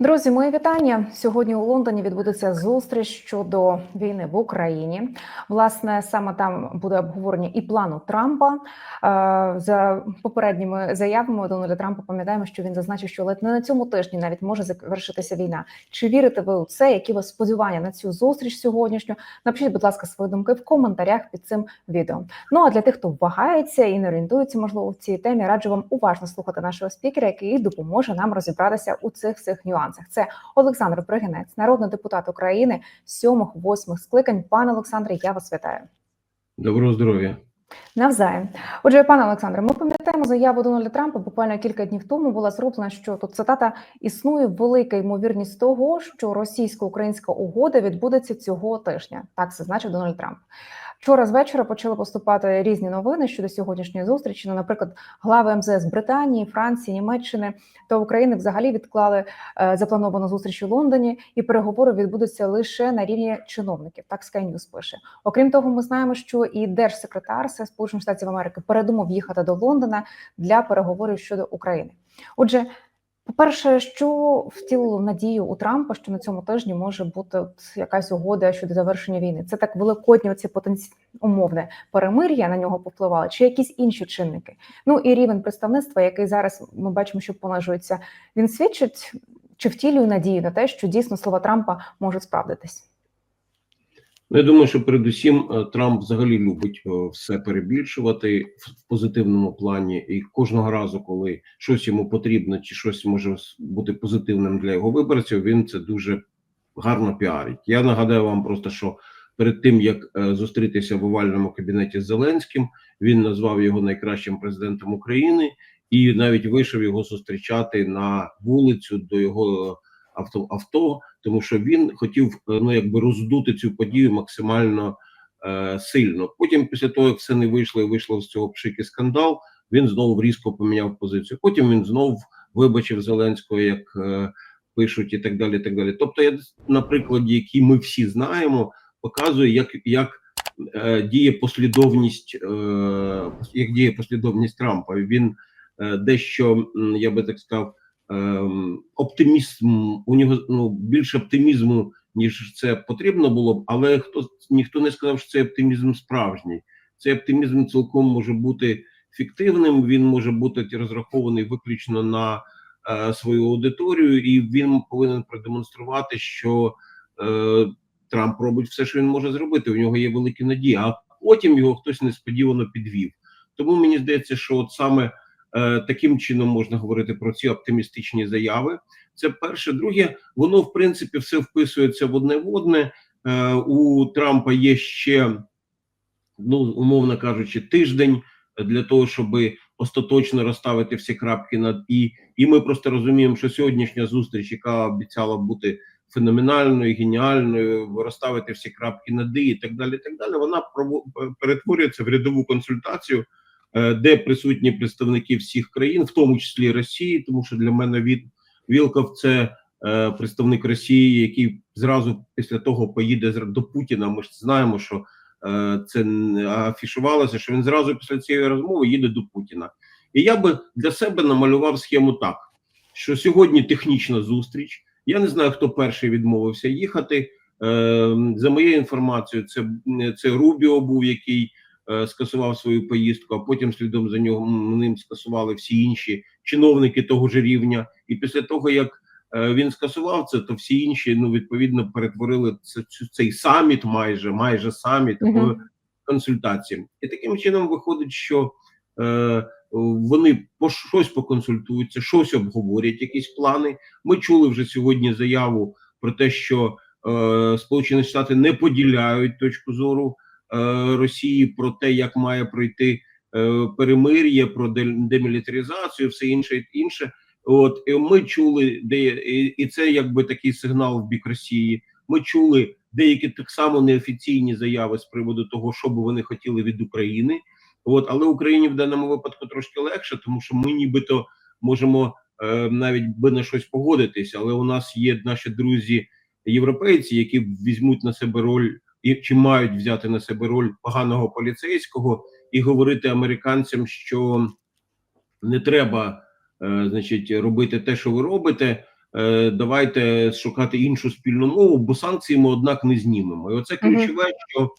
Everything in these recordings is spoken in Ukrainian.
Друзі, мої вітання. Сьогодні у Лондоні відбудеться зустріч щодо війни в Україні. Власне, саме там буде обговорення і плану Трампа. Е, За попередніми заявами Дональда Трампа пам'ятаємо, що він зазначив, що ледь не на цьому тижні навіть може завершитися війна. Чи вірите ви у це? Які у вас сподівання на цю зустріч сьогоднішню? Напишіть, будь ласка, свої думки в коментарях під цим відео. Ну а для тих, хто вагається і не орієнтується, можливо, в цій темі, раджу вам уважно слухати нашого спікера, який допоможе нам розібратися у цих всіх нюансах. Це Олександр Бригинець, народний депутат України сьомих-восьмих скликань. Пане Олександре, я вас вітаю. Доброго здоров'я. Навзаєм. Отже, пане Олександре, ми пам'ятаємо заяву Дональда Трампа. Буквально кілька днів тому була зроблена, що тут цитата існує велика ймовірність того, що російсько-українська угода відбудеться цього тижня. Так зазначив Дональд Трамп. Вчора з вечора почали поступати різні новини щодо сьогоднішньої зустрічі. Ну, наприклад, глави МЗС Британії, Франції, Німеччини та України взагалі відклали е, заплановану зустріч у Лондоні, і переговори відбудуться лише на рівні чиновників. Так Sky News пише. Окрім того, ми знаємо, що і держсекретар Сполучених Штатів Америки передумав їхати до Лондона для переговорів щодо України. Отже. По-перше, що втілило надію у Трампа, що на цьому тижні може бути от якась угода щодо завершення війни? Це так великодні оці потенці... умовне перемир'я на нього повпливало, чи якісь інші чинники? Ну і рівень представництва, який зараз ми бачимо, що понижується, він свідчить чи втілює надію на те, що дійсно слова Трампа можуть справдитись? Ну, я думаю, що передусім е, Трамп взагалі любить е, все перебільшувати в позитивному плані, і кожного разу, коли щось йому потрібно, чи щось може бути позитивним для його виборців, він це дуже гарно піарить. Я нагадаю вам просто, що перед тим як е, зустрітися в овальному кабінеті з Зеленським, він назвав його найкращим президентом України і навіть вийшов його зустрічати на вулицю до його авто авто, тому що він хотів ну якби роздути цю подію максимально е, сильно. Потім, після того як все не вийшло і вийшло з цього пшики скандал, він знову різко поміняв позицію. Потім він знову вибачив Зеленського, як е, пишуть, і так далі. і так далі. Тобто, я на прикладі, який ми всі знаємо, показує, як як е, діє послідовність, е, як діє послідовність Трампа. Він е, дещо я би так сказав. Ем, оптимізм у нього ну більше оптимізму, ніж це потрібно було б, але хто ніхто не сказав, що це оптимізм справжній. Цей оптимізм цілком може бути фіктивним. Він може бути розрахований виключно на е, свою аудиторію, і він повинен продемонструвати, що е, Трамп робить все, що він може зробити. У нього є великі надії, а потім його хтось несподівано підвів. Тому мені здається, що от саме. Е, таким чином можна говорити про ці оптимістичні заяви. Це перше, друге, воно в принципі все вписується в одне в одне. Е, у Трампа є ще, ну умовно кажучи, тиждень для того, щоб остаточно розставити всі крапки над і. І ми просто розуміємо, що сьогоднішня зустріч, яка обіцяла бути феноменальною, геніальною, розставити всі крапки над і, і так далі. і Так далі, вона перетворюється в рядову консультацію. Е, де присутні представники всіх країн, в тому числі Росії, тому що для мене від Вілков це е, представник Росії, який зразу після того поїде до Путіна. Ми ж знаємо, що е, це афішувалося, що він зразу після цієї розмови їде до Путіна. І я би для себе намалював схему так: що сьогодні технічна зустріч. Я не знаю, хто перший відмовився їхати. Е, за моєю інформацією, це це Рубіо був який скасував свою поїздку, а потім слідом за нього ним скасували всі інші чиновники того ж рівня. І після того як е, він скасував це, то всі інші ну відповідно перетворили це цей саміт, майже майже саміт в консультації. І таким чином виходить, що е, вони по щось поконсультуються, щось обговорять, якісь плани. Ми чули вже сьогодні заяву про те, що е, Сполучені Штати не поділяють точку зору. Е, Росії про те, як має пройти е, перемир'я, про демілітаризацію, все інше інше. От і ми чули, де і це якби такий сигнал в бік Росії. Ми чули деякі так само неофіційні заяви з приводу того, що би вони хотіли від України. От, але Україні в даному випадку трошки легше, тому що ми нібито можемо е, навіть би на щось погодитися. Але у нас є наші друзі європейці, які візьмуть на себе роль і чи мають взяти на себе роль поганого поліцейського і говорити американцям, що не треба, е, значить, робити те, що ви робите. е, давайте шукати іншу спільну мову, бо санкції ми однак не знімемо. І оце ключове, що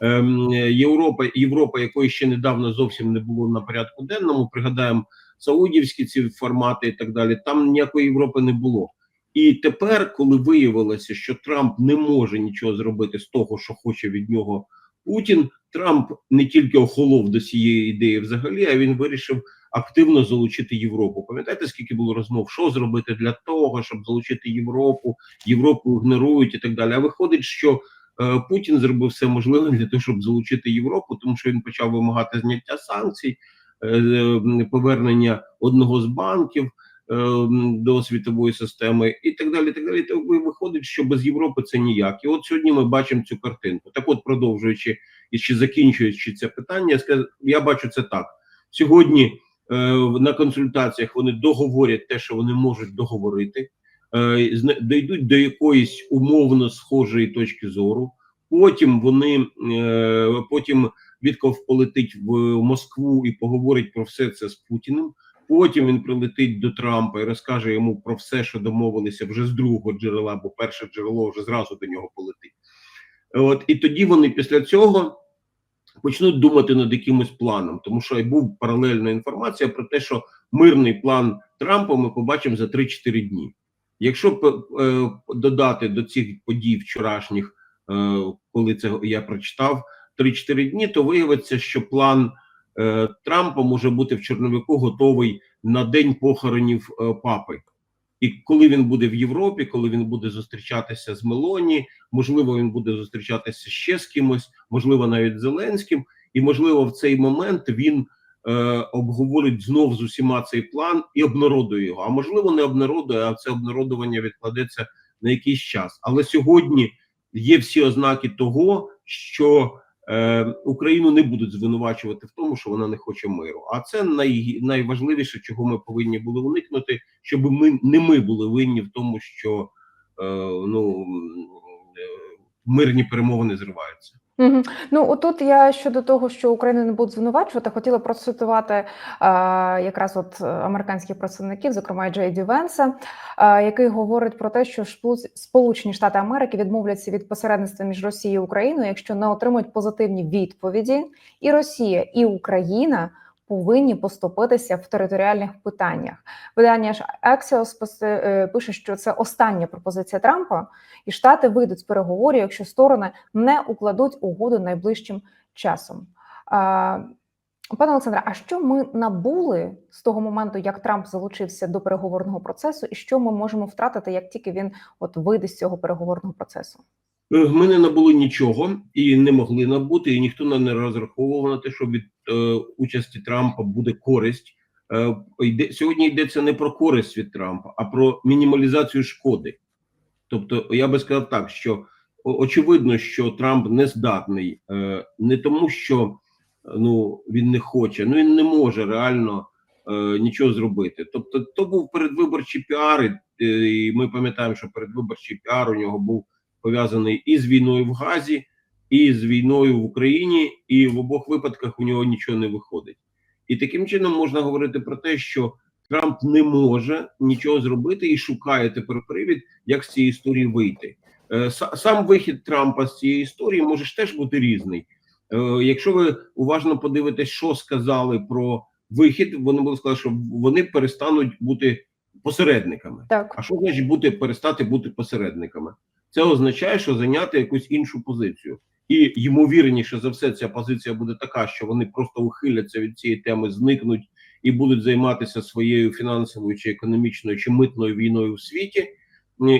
ем, Європа, Європа, якої ще недавно зовсім не було на порядку денному, пригадаємо саудівські ці формати і так далі. Там ніякої Європи не було. І тепер, коли виявилося, що Трамп не може нічого зробити з того, що хоче від нього Путін, Трамп не тільки охолов до цієї ідеї взагалі, а він вирішив активно залучити Європу. Пам'ятаєте, скільки було розмов, що зробити для того, щоб залучити Європу, Європу ігнорують і так далі. А виходить, що е, Путін зробив все можливе для того, щоб залучити Європу, тому що він почав вимагати зняття санкцій, е, повернення одного з банків до світової системи і так далі. Так далі. То ви- виходить, що без Європи це ніяк. І от сьогодні ми бачимо цю картинку. Так, от, продовжуючи і ще закінчуючи це питання, я бачу це так. Сьогодні е, на консультаціях вони договорять те, що вони можуть договорити, е, дійдуть до якоїсь умовно схожої точки зору. Потім вони е, потім Вітков полетить в Москву і поговорить про все це з Путіним. Потім він прилетить до Трампа і розкаже йому про все, що домовилися вже з другого джерела, бо перше джерело вже зразу до нього полетить. От і тоді вони після цього почнуть думати над якимось планом, тому що і був паралельна інформація про те, що мирний план Трампа ми побачимо за 3-4 дні. Якщо е, додати до цих подій вчорашніх, е, коли це я прочитав 3-4 дні, то виявиться, що план Трампа може бути в Чорновику готовий на день похоронів е, папи. І коли він буде в Європі, коли він буде зустрічатися з Мелоні, можливо, він буде зустрічатися ще з кимось, можливо, навіть Зеленським, і можливо, в цей момент він е, обговорить знов з усіма цей план і обнародує його. А можливо, не обнародує, а це обнародування відкладеться на якийсь час. Але сьогодні є всі ознаки того, що е, Україну не будуть звинувачувати в тому, що вона не хоче миру. А це най, найважливіше, чого ми повинні були уникнути, щоб ми не ми були винні в тому, що е, ну е, мирні перемовини зриваються. Мгм. Ну отут я щодо того, що Україну не будуть звинувачувати, хотіла процитувати е, якраз от е, американських представників, зокрема Джей Ді Венса, е, який говорить про те, що Сполучені Штати Америки відмовляться від посередництва між Росією і Україною, якщо не отримують позитивні відповіді, і Росія і Україна. Повинні поступитися в територіальних питаннях. Видання Axios е, пише, що це остання пропозиція Трампа, і Штати вийдуть з переговорів, якщо сторони не укладуть угоду найближчим часом. Пане Олександре, а що ми набули з того моменту, як Трамп залучився до переговорного процесу, і що ми можемо втратити, як тільки він от вийде з цього переговорного процесу? Е, Ми не набули нічого і не могли набути, і ніхто на- не розраховував на те, що від е, участі Трампа буде користь. Е, йде, сьогодні йдеться не про користь від Трампа, а про мінімалізацію шкоди. Тобто, я би сказав так, що очевидно, що Трамп не здатний е, не тому, що ну він не хоче, ну він не може реально е, нічого зробити. Тобто, то був передвиборчий піар, і, е, і ми пам'ятаємо, що передвиборчий піар у нього був пов'язаний і з війною в Газі, і з війною в Україні, і в обох випадках у нього нічого не виходить. І таким чином можна говорити про те, що Трамп не може нічого зробити і шукає тепер привід, як з цієї історії вийти. Е, Сам вихід Трампа з цієї історії може ж теж бути різний. Е, Якщо ви уважно подивитесь, що сказали про вихід, вони будуть сказати, що вони перестануть бути посередниками. Так, А що значить бути перестати бути посередниками? Це означає, що зайняти якусь іншу позицію. І ймовірніше за все, ця позиція буде така, що вони просто ухиляться від цієї теми, зникнуть і будуть займатися своєю фінансовою чи економічною чи митною війною в світі.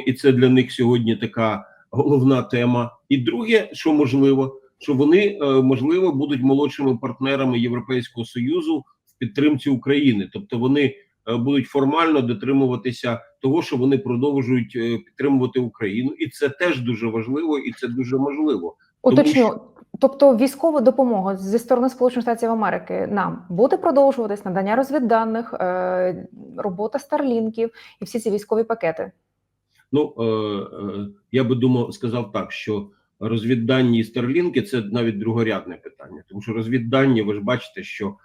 І це для них сьогодні така головна тема. І друге, що можливо, що вони е, можливо будуть молодшими партнерами Європейського союзу в підтримці України, тобто вони е, будуть формально дотримуватися того, що вони продовжують е, підтримувати Україну, і це теж дуже важливо, і це дуже можливо. уточню. Тобто військова допомога зі сторони Сполучених Штатів Америки нам буде продовжуватись надання розвідданих, е, робота старлінків і всі ці військові пакети. Ну е, я би думав, сказав так, що розвіддані і старлінки це навіть другорядне питання, тому що розвіддані, ви ж бачите, що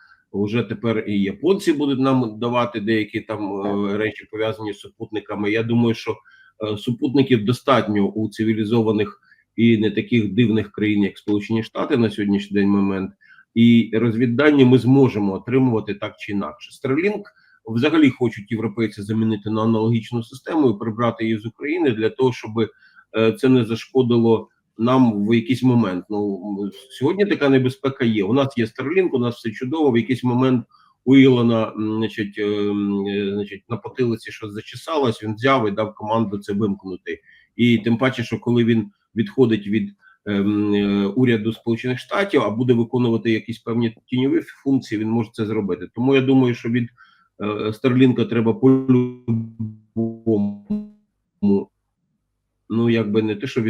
Вже тепер і японці будуть нам давати деякі там е, речі пов'язані з супутниками. Я думаю, що е, супутників достатньо у цивілізованих і не таких дивних країн, як Сполучені Штати на сьогоднішній день момент. І розвіддані ми зможемо отримувати так чи інакше. Starlink взагалі хочуть європейці замінити на аналогічну систему і прибрати її з України для того, щоб е, це не зашкодило нам в якийсь момент. Ну сьогодні така небезпека є. У нас є Starlink, у нас все чудово. В якийсь момент у Ілона, значить, е, е, значить, на потилиці щось зачесалось. Він взяв і дав команду це вимкнути. І тим паче, що коли він відходить від е, уряду Сполучених Штатів, а буде виконувати якісь певні тіньові функції, він може це зробити. Тому я думаю, що від Старлінка треба по-любому, ну якби не те, що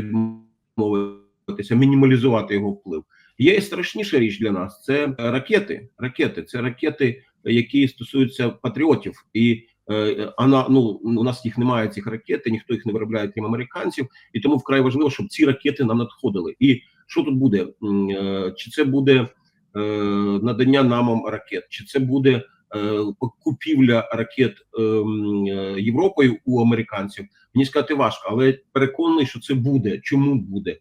відмовитися, мінімалізувати його вплив. Є і страшніша річ для нас це ракети. Ракети це ракети, які стосуються патріотів, і е, ана, ну у нас їх немає цих ракет, ніхто їх не виробляє крім американців, і тому вкрай важливо, щоб ці ракети нам надходили. І що тут буде? Е, Чи це буде е, надання нам ракет, чи це буде купівля ракет е, е, Європою у американців? Мені сказати важко, але переконаний, що це буде. Чому буде?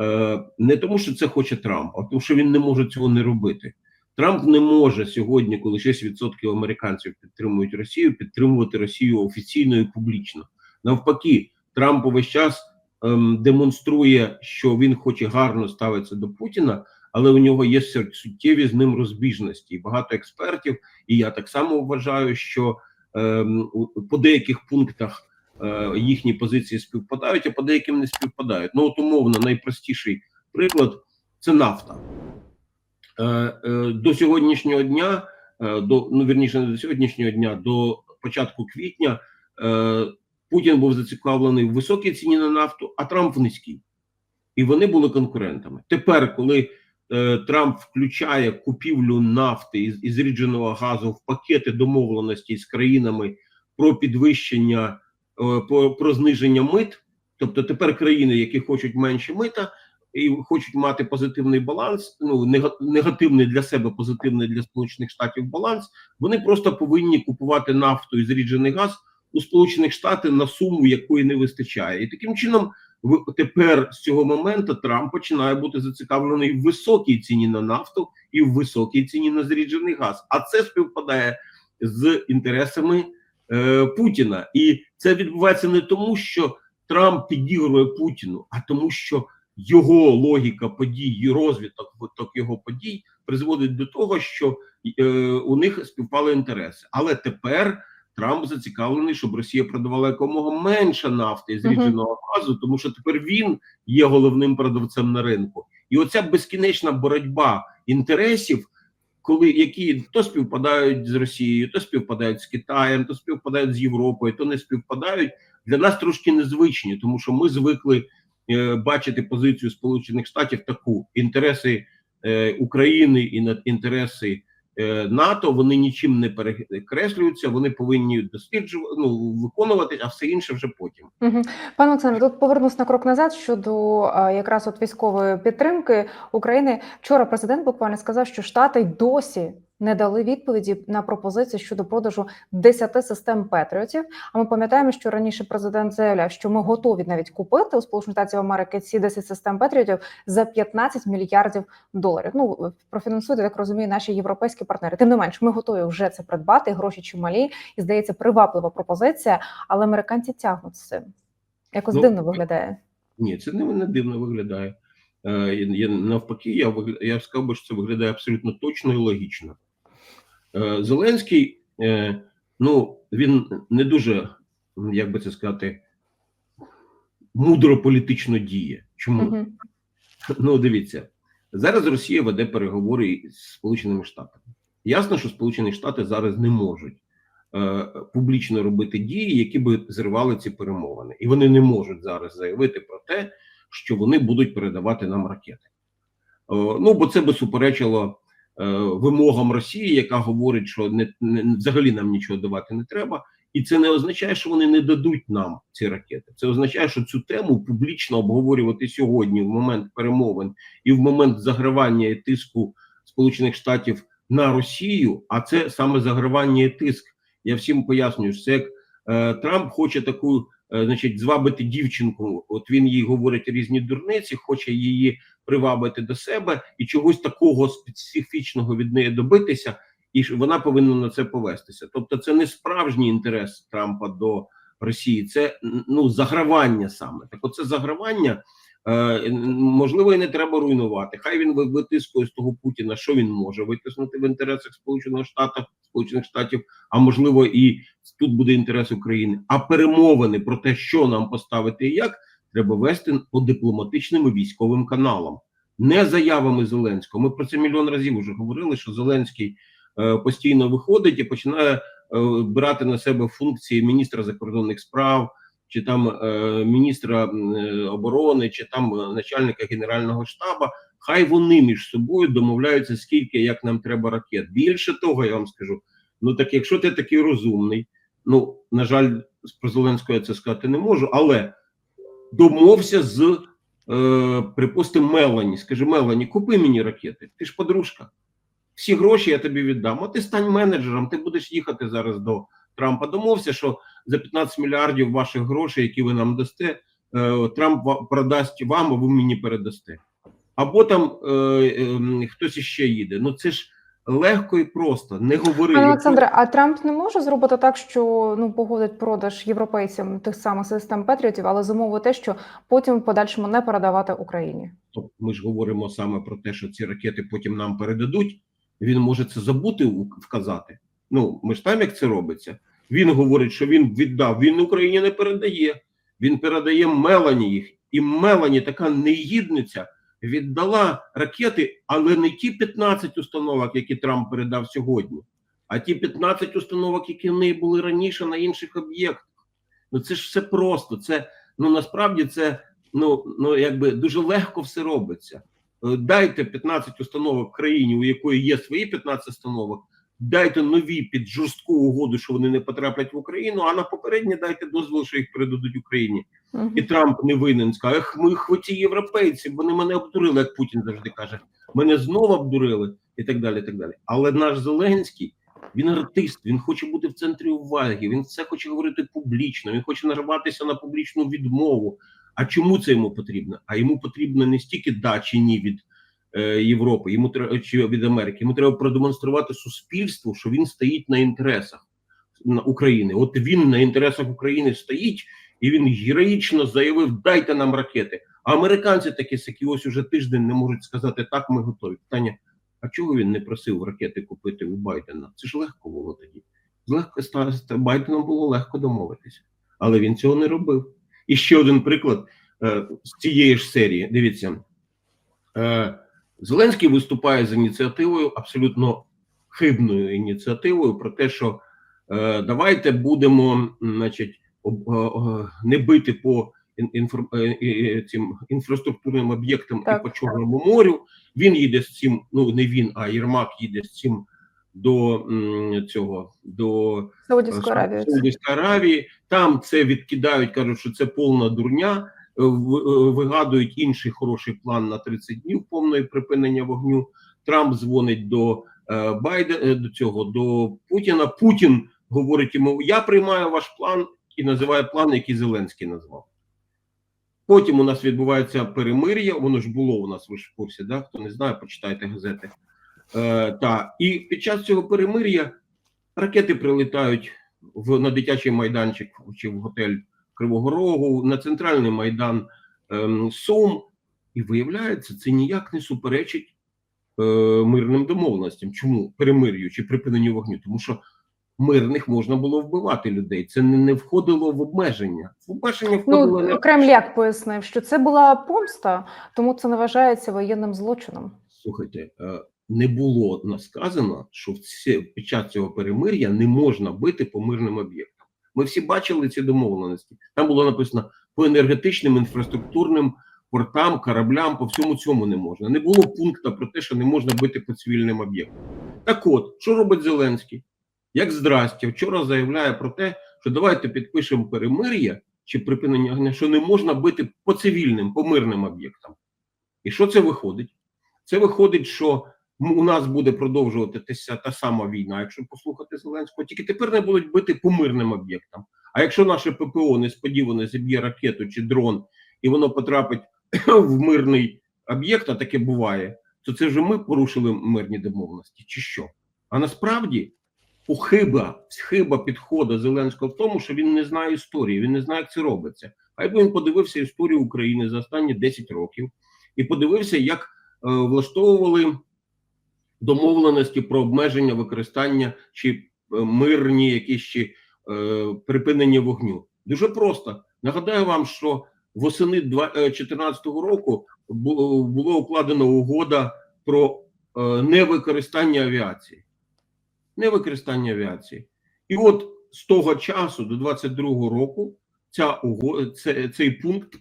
Е, не тому, що це хоче Трамп, а тому, що він не може цього не робити. Трамп не може сьогодні, коли 6% американців підтримують Росію, підтримувати Росію офіційно і публічно. Навпаки, Трамп увесь час ем, демонструє, що він хоче гарно ставитися до Путіна, але у нього є суттєві з ним розбіжності. І багато експертів, і я так само вважаю, що ем, по деяких пунктах е, їхні позиції співпадають, а по деяким не співпадають. Ну, от умовно, найпростіший приклад це нафта. Е, е, До сьогоднішнього дня, до ну вірніше, не до сьогоднішнього дня, до початку квітня, Путін був зацікавлений в високій ціні на нафту, а Трамп в низькій. І вони були конкурентами. Тепер, коли Трамп включає купівлю нафти і, і зрідженого газу в пакети домовленості з країнами про підвищення, е, про, про зниження мит, тобто тепер країни, які хочуть менше мита і хочуть мати позитивний баланс, ну нега- негативний для себе, позитивний для Сполучених Штатів баланс, вони просто повинні купувати нафту і зріджений газ у Сполучених Штатів на суму, якої не вистачає, і таким чином тепер з цього моменту Трамп починає бути зацікавлений в високій ціні на нафту і в високій ціні на зріджений газ. А це співпадає з інтересами е, Путіна, і це відбувається не тому, що Трамп підігрує Путіну, а тому, що його логіка подій, і розвиток виток його подій призводить до того, що е, у них співпали інтереси. Але тепер Трамп зацікавлений, щоб Росія продавала якомога менше нафти і зрідженого газу, тому що тепер він є головним продавцем на ринку. І оця безкінечна боротьба інтересів, коли які то співпадають з Росією, то співпадають з Китаєм, то співпадають з Європою, то не співпадають для нас трошки незвичні, тому що ми звикли е, бачити позицію Сполучених Штатів таку: інтереси е, України і інтереси НАТО вони нічим не перекреслюються. Вони повинні досліджувати ну, виконувати, а все інше вже потім. Мгм. Пане Олександр, тут повернусь на крок назад щодо якраз от військової підтримки України. Вчора президент буквально сказав, що Штати досі не дали відповіді на пропозиції щодо продажу 10 систем Петріотів. А ми пам'ятаємо, що раніше президент заявляв, що ми готові навіть купити у Сполучених Штатів Америки ці 10 систем Петріотів за 15 мільярдів доларів. Ну профінансують, так розумію, наші європейські партнери. Тим не менш, ми готові вже це придбати. Гроші чималі, і здається, приваблива пропозиція, але американці тягнуть з цим. Якось Ну, дивно виглядає. Ні, це не, не дивно виглядає. Е, я, навпаки, я, я б сказав, би, що це виглядає абсолютно точно і логічно. Е, Зеленський, е, ну, він не дуже, як би це сказати, мудро політично діє. Чому? Мгм. Ну, дивіться, зараз Росія веде переговори з Сполученими Штатами. Ясно, що Сполучені Штати зараз не можуть е, публічно робити дії, які би зривали ці перемовини, і вони не можуть зараз заявити про те, що вони будуть передавати нам ракети. Е, ну бо це би суперечило вимогам Росії, яка говорить, що не, не взагалі нам нічого давати не треба. І це не означає, що вони не дадуть нам ці ракети. Це означає, що цю тему публічно обговорювати сьогодні, в момент перемовин і в момент загравання і тиску Сполучених Штатів на Росію, а це саме загравання і тиск. Я всім пояснюю, що це як е, Трамп хоче таку, е, значить, звабити дівчинку. От він їй говорить різні дурниці, хоче її привабити до себе і чогось такого специфічного від неї добитися, і вона повинна на це повестися. Тобто, це не справжній інтерес Трампа до Росії, це ну загравання саме. Так, оце загравання. Е, можливо, і не треба руйнувати. Хай він витискує з того Путіна, що він може витиснути в інтересах Сполучених Штатів, Сполучених Штатів, а можливо, і тут буде інтерес України. А перемовини про те, що нам поставити і як, треба вести по дипломатичним і військовим каналам, не заявами Зеленського. Ми про це мільйон разів вже говорили, що Зеленський е, постійно виходить і починає е, брати на себе функції міністра закордонних справ чи там е, міністра е, оборони, чи там е, начальника генерального штабу, хай вони між собою домовляються, скільки як нам треба ракет. Більше того, я вам скажу. Ну так, якщо ти такий розумний, ну на жаль, про Зеленського я це сказати не можу, але домовся з е, припустимо, Мелані. Скажи, Мелані, купи мені ракети. Ти ж подружка. Всі гроші я тобі віддам. А ти стань менеджером, ти будеш їхати зараз до Трампа. Домовся, що за 15 мільярдів ваших грошей, які ви нам дасте, е, Трамп продасть вам, а ви мені передасте. Або там е, е, хтось іще їде. Ну це ж легко і просто. Не говори. Олександре, а Трамп не може зробити так, що ну погодить продаж європейцям тих самих систем Петріотів, але замовить те, що потім в подальшому не передавати Україні. Тобто ми ж говоримо саме про те, що ці ракети потім нам передадуть. Він може це забути вказати. Ну ми ж там як це робиться. Він говорить, що він віддав. Він Україні не передає. Він передає Мелані їх, і Мелані така негідниця віддала ракети, але не ті 15 установок, які Трамп передав сьогодні, а ті 15 установок, які в неї були раніше на інших об'єктах. Ну це ж все просто. Це ну насправді це ну, ну якби дуже легко все робиться. Е, Дайте 15 установок країні, у якої є свої 15 установок, дайте нові під жорстку угоду, що вони не потраплять в Україну, а на попередні дайте дозвіл, що їх передадуть Україні. Мгм. І Трамп не винен скаже, ех, ми хвоті європейці, вони мене обдурили, як Путін завжди каже. Мене знову обдурили і так далі. і так далі. Але наш Зеленський, він артист, він хоче бути в центрі уваги, він все хоче говорити публічно, він хоче нарватися на публічну відмову. А чому це йому потрібно? А йому потрібно не стільки да чи ні від Європи, йому треба чи від Америки. Йому треба продемонструвати суспільству, що він стоїть на інтересах України. От він на інтересах України стоїть, і він героїчно заявив: дайте нам ракети. А американці такі сякі ось уже тиждень не можуть сказати так, ми готові. Питання: а чого він не просив ракети купити у Байдена? Це ж легко було тоді. Легко Байденом було легко домовитися, але він цього не робив. І ще один приклад е, з цієї ж серії. Дивіться, е, Зеленський виступає з ініціативою, абсолютно хибною ініціативою, про те, що е, давайте будемо, значить, об- е, е, не бити по ін- інфр- е, е, цим інфраструктурним об'єктам і по Чорному морю. Він їде з цим, ну не він, а Єрмак їде з цим до цього до Саудівської Аравії. Саудівської Аравії. Там це відкидають, кажуть, що це повна дурня. Е, е, Вигадують інший хороший план на 30 днів повної припинення вогню. Трамп дзвонить до е, Байдена до цього до Путіна. Путін говорить йому: Я приймаю ваш план і називає план, який Зеленський назвав. Потім у нас відбувається перемир'я. Воно ж було у нас, ви ж в курсі, да? хто не знає, почитайте газети. Е, та. І під час цього перемир'я ракети прилітають в, на дитячий майданчик чи в готель Кривого Рогу, на центральний майдан ем, Сум. І виявляється, це ніяк не суперечить е, мирним домовленостям. Чому перемир'ю чи припиненню вогню? Тому що мирних можна було вбивати людей. Це не, не входило в обмеження. В обмеження входило не Ну Кремляк пояснив, що це була помста, тому це не вважається воєнним злочином. Слухайте, е, не було нас сказано, що в ці, під час цього перемир'я не можна бити по мирним об'єктам. Ми всі бачили ці домовленості. Там було написано по енергетичним, інфраструктурним портам, кораблям, по всьому цьому не можна. Не було пункту про те, що не можна бити по цивільним об'єктам. Так от, що робить Зеленський? Як здрастя, вчора заявляє про те, що давайте підпишемо перемир'я чи припинення огня, що не можна бити по цивільним, по мирним об'єктам. І що це виходить? Це виходить, що у нас буде продовжуватися та сама війна, якщо послухати Зеленського, тільки тепер не будуть бити по мирним об'єктам. А якщо наше ППО несподівано зіб'є ракету чи дрон, і воно потрапить в мирний об'єкт, а таке буває, то це вже ми порушили мирні домовленості, чи що? А насправді у хиба, хиба підходу Зеленського в тому, що він не знає історії, він не знає, як це робиться. Хай би він подивився історію України за останні 10 років і подивився, як е, влаштовували домовленості про обмеження використання чи е, мирні якісь чи е, припинення вогню. Дуже просто нагадаю вам, що восени 2014 року бу- було укладена угода про е, невикористання авіації. Невикористання авіації. І от з того часу до 22-го року ця уго- це, цей пункт е,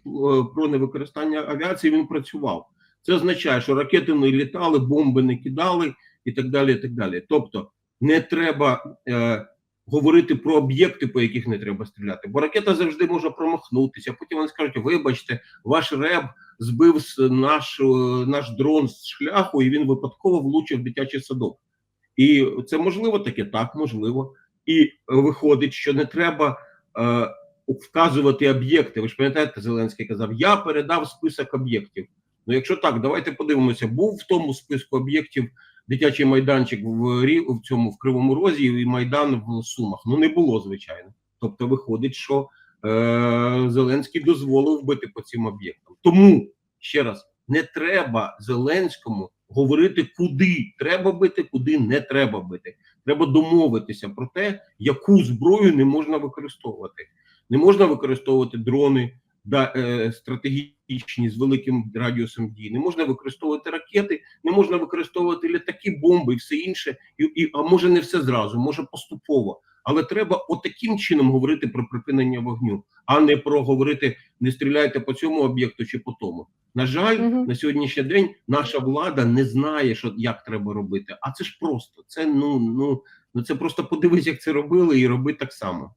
про невикористання авіації він працював. Це означає, що ракети не літали, бомби не кидали і так далі. і так далі. Тобто не треба е, говорити про об'єкти, по яких не треба стріляти, бо ракета завжди може промахнутися. Потім вони скажуть: вибачте, ваш реб збив наш, е, наш дрон з шляху, і він випадково влучив в дитячий садок. І це можливо таке, так можливо. І виходить, що не треба е, вказувати об'єкти. Ви ж пам'ятаєте, Зеленський казав: Я передав список об'єктів. Ну, якщо так, давайте подивимося. Був в тому списку об'єктів дитячий майданчик в в цьому в Кривому Розі і майдан в Сумах. Ну не було, звичайно. Тобто, виходить, що е, Зеленський дозволив бити по цим об'єктам. Тому ще раз не треба Зеленському говорити, куди треба бити, куди не треба бити. Треба домовитися про те, яку зброю не можна використовувати. Не можна використовувати дрони да, е, стратегічні з великим радіусом дії, не можна використовувати ракети, не можна використовувати літаки, бомби і все інше. І, і, а може не все зразу, може поступово. Але треба отаким чином говорити про припинення вогню, а не про говорити не стріляйте по цьому об'єкту чи по тому. На жаль, Мгм. на сьогоднішній день наша влада не знає, що як треба робити. А це ж просто це ну ну ну це просто подивись, як це робили, і роби так само.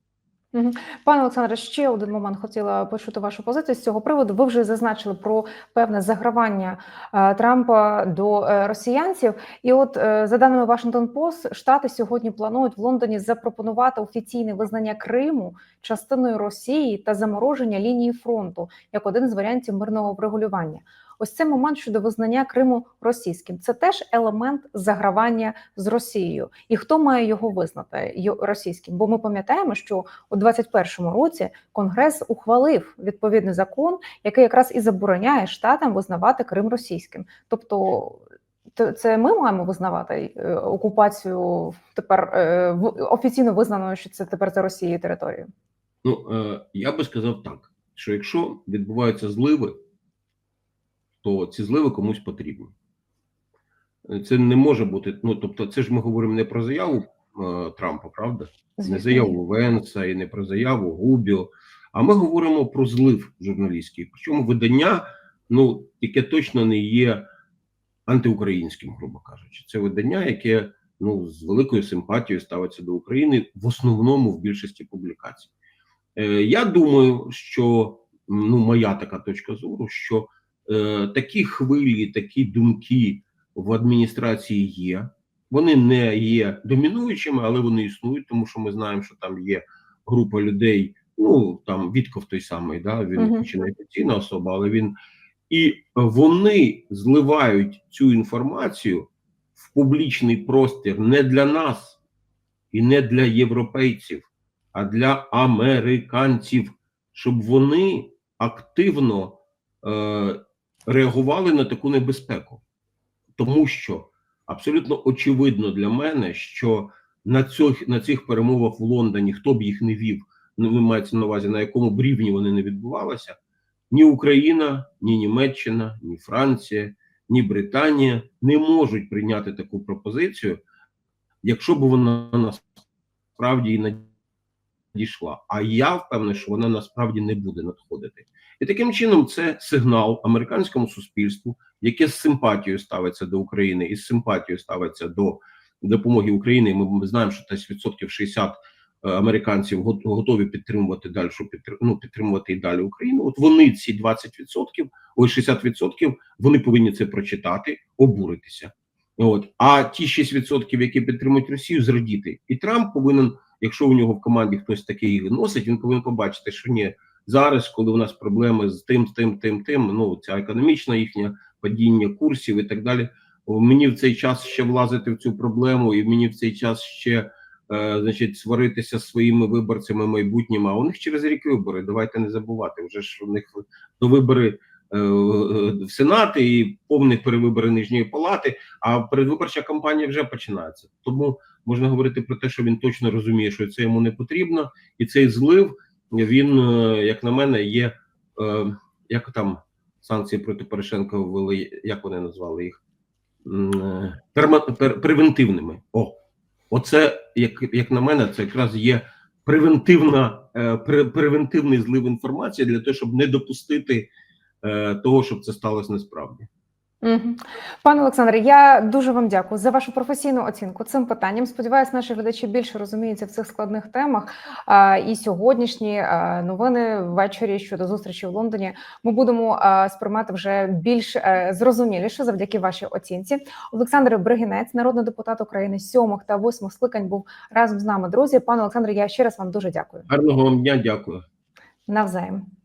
Пане Олександре, ще один момент хотіла почути вашу позицію з цього приводу. Ви вже зазначили про певне загравання е, Трампа до е, росіянців. І от е, за даними Washington Post, штати сьогодні планують в Лондоні запропонувати офіційне визнання Криму частиною Росії та замороження лінії фронту як один з варіантів мирного врегулювання. Ось цей момент щодо визнання Криму російським. Це теж елемент загравання з Росією. І хто має його визнати російським? Бо ми пам'ятаємо, що у 21-му році Конгрес ухвалив відповідний закон, який якраз і забороняє штатам визнавати Крим російським. Тобто, це ми маємо визнавати е, окупацію тепер е, офіційно визнаною, що це тепер за Росією територією. Ну е, я би сказав так: що якщо відбуваються зливи, то ці зливи комусь потрібні. Е, Це не може бути. Ну тобто, це ж ми говоримо не про заяву е, Трампа, правда? не заяву Венса і не про заяву Губіо. А ми говоримо про злив журналістський. Причому видання, ну яке точно не є антиукраїнським, грубо кажучи. Це видання, яке ну з великою симпатією ставиться до України в основному в більшості публікацій. Е, я думаю, що ну моя така точка зору, що такі хвилі, такі думки в адміністрації є. Вони не є домінуючими, але вони існують, тому що ми знаємо, що там є група людей. Ну там Вітков той самий, да він і не офіційна особа, але він і вони зливають цю інформацію в публічний простір не для нас і не для європейців, а для американців, щоб вони активно е, реагували на таку небезпеку, тому що абсолютно очевидно для мене, що на цих, на цих перемовах в Лондоні, хто б їх не вів, ну ви маєте на увазі, на якому б рівні вони не відбувалися, ні Україна, ні Німеччина, ні Франція, ні Британія не можуть прийняти таку пропозицію, якщо б вона насправді і надійшла. А я впевнений, що вона насправді не буде надходити. І таким чином це сигнал американському суспільству, яке з симпатією ставиться до України і з симпатією ставиться до допомоги Україні. Ми, знаємо, що десь відсотків 60 е, американців готові підтримувати далі, ну, підтримувати і далі Україну. От вони ці 20%, ой, 60%, вони повинні це прочитати, обуритися. От а ті 6%, які підтримують Росію, зрадіти. І Трамп повинен, якщо у нього в команді хтось такий носить, він повинен побачити, що ні, зараз, коли у нас проблеми з тим, тим, тим, тим, ну ця економічна їхня падіння курсів і так далі. Мені в цей час ще влазити в цю проблему, і мені в цей час ще е, значить сваритися з своїми виборцями майбутніми. А у них через рік вибори. Давайте не забувати. Вже ж у них до вибори е, в Сенат і повні перевибори нижньої палати. А передвиборча кампанія вже починається. Тому можна говорити про те, що він точно розуміє, що це йому не потрібно, і цей злив він, е, як на мене, є е, як там санкції проти Порошенка ввели, як вони назвали їх е, перма- пер- превентивними. О, оце як, як на мене, це якраз є превентивна е, превентивний злив інформації для того, щоб не допустити е, того, щоб це сталося насправді. Пане Олександре, я дуже вам дякую за вашу професійну оцінку цим питанням. Сподіваюсь, наші глядачі більше розуміються в цих складних темах. А, І сьогоднішні а, новини ввечері щодо зустрічі в Лондоні ми будемо а, сприймати вже більш е, зрозуміліше завдяки вашій оцінці. Олександр Бригінець, народний депутат України сьомих та восьмих скликань, був разом з нами. Друзі, пане Олександре, я ще раз вам дуже дякую. Гарного вам дня, дякую. Навзаєм.